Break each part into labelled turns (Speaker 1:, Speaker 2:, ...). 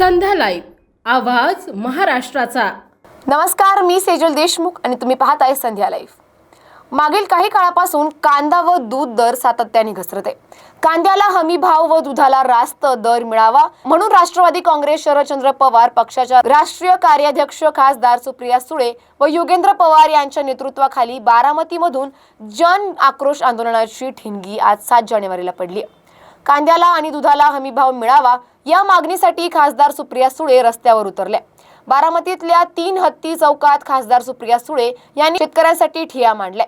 Speaker 1: संध्या live आवाज महाराष्ट्राचा.
Speaker 2: नमस्कार मी सेजल देशमुख आणि तुम्ही पाहताय संध्या लाईव्ह मागील काही काळापासून कांदा व दूध दर सातत्याने घसरत. आहे कांद्याला हमी भाव व दुधाला रास्त दर मिळावा म्हणून राष्ट्रवादी काँग्रेस शरदचंद्र पवार पक्षाच्या राष्ट्रीय कार्याध्यक्ष खासदार सुप्रिया सुळे व योगेंद्र पवार यांच्या नेतृत्वाखाली बारामतीमधून जन आक्रोश आंदोलनाची ठिणगी आज सात जानेवारीला पडली कांद्याला आणि दुधाला हमी भाव मिळावा या मागणीसाठी खासदार सुप्रिया सुळे रस्त्यावर उतरल्या बारामतीतल्या तीन हत्ती चौकात खासदार सुप्रिया सुळे यांनी शेतकऱ्यांसाठी ठिया मांडलाय.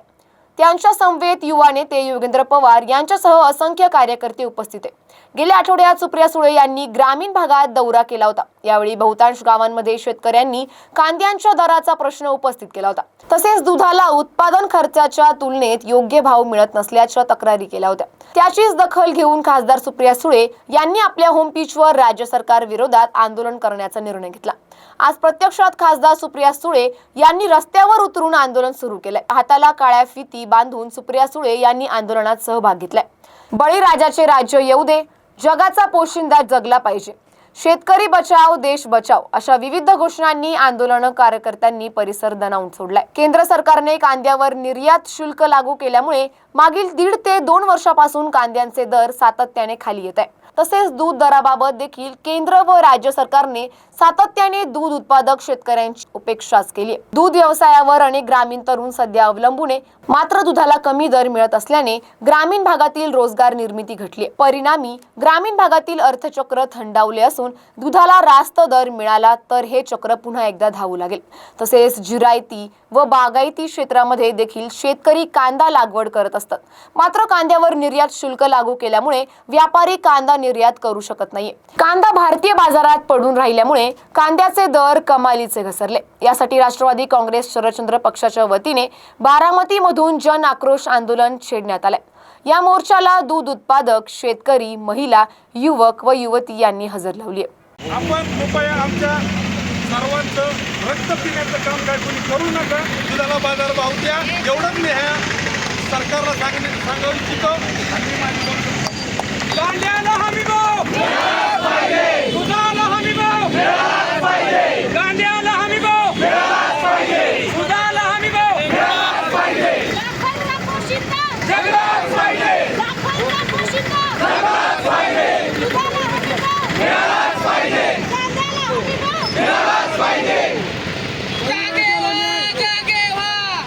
Speaker 2: त्यांच्या समवेत युवा नेते योगेंद्र पवार यांच्यासह असंख्य कार्यकर्ते उपस्थित आहे गेल्या आठवड्यात सुप्रिया सुळे यांनी ग्रामीण भागात दौरा केला होता. यावेळी बहुतांश गावांमध्ये शेतकऱ्यांनी कांद्यांच्या दराचा प्रश्न उपस्थित केला होता. तसेच दुधाला उत्पादन खर्चाच्या तुलनेत योग्य भाव मिळत नसल्याच्या तक्रारी केल्या होत्या. त्याचीच दखल घेऊन खासदार सुप्रिया सुळे यांनी आपल्या होम पिचवर राज्य सरकार विरोधात आंदोलन करण्याचा निर्णय घेतला. आज प्रत्यक्षात खासदार सुप्रिया सुळे यांनी रस्त्यावर उतरून आंदोलन सुरू केलंय. हाताला काळ्या फिती बांधून सुप्रिया सुळे यांनी आंदोलनात सहभाग घेतलाय. बळीराजाचे राज्य येऊ दे जगाचा पोशिंदा जगला पाहिजे. शेतकरी बचाव देश बचाव अशा विविध घोषणांनी आंदोलन कार्यकर्त्यांनी परिसर दणावून सोडलाय. केंद्र सरकारने कांद्यावर निर्यात शुल्क लागू केल्यामुळे मागील दीड ते दोन वर्षापासून कांद्यांचे दर सातत्याने खाली येत आहे. तसेच दूध दराबाबत देखील केंद्र व राज्य सरकारने सातत्याने दूध उत्पादक शेतकऱ्यांची उपेक्षाच केली. दूध व्यवसायावर अनेक ग्रामीण तरुण सध्या अवलंबून मात्र दुधाला कमी दर मिळत असल्याने ग्रामीण भागातील रोजगार निर्मिती घटली. परिणामी ग्रामीण भागातील अर्थचक्र थंडावले असून दुधाला रास्त दर मिळाला तर हे चक्र पुन्हा एकदा धावू लागेल. तसेच जिरायती व बागायती क्षेत्रामध्ये देखील शेतकरी कांदा लागवड करत असतात. मात्र कांद्यावर निर्यात शुल्क लागू केल्यामुळे व्यापारी कांदा निर्यात करू शकत नाहीये कांदा भारतीय बाजारात पडून राहिल्यामुळे कांद्याचे दर कमालीचे घसरले. यासाठी राष्ट्रवादी काँग्रेस शरदचंद्र पक्षाच्या वतीने बारामतीमधून जन आक्रोश आंदोलन छेडण्यात आलंय. या मोर्चाला दूध उत्पादक शेतकरी महिला युवक व युवती यांनी हजर लावली
Speaker 3: आपण कृपया आमच्या सर्वांचं रक्त पिण्याचं काम काय कोणी करू नका. दुधाला बाजार भाव द्या. एवढंच मी ह्या सरकारला सांगणे सांगू इच्छितो. आणि माझी बोलतो. कांद्याला हमी भाव दुधाला हमी भाव कांद्याला हमी भाव दुधाला हमी भाव
Speaker 4: लाखांना पोशिंदा
Speaker 3: जगलाच पाहिजे
Speaker 4: लाखांना पोशिंदा जगात पाहिजे दुधाला हमीभाव मिळालाच पाहिजे कांद्याला हमीभाव मिळालाच पाहिजे जागे व्हा जागे व्हा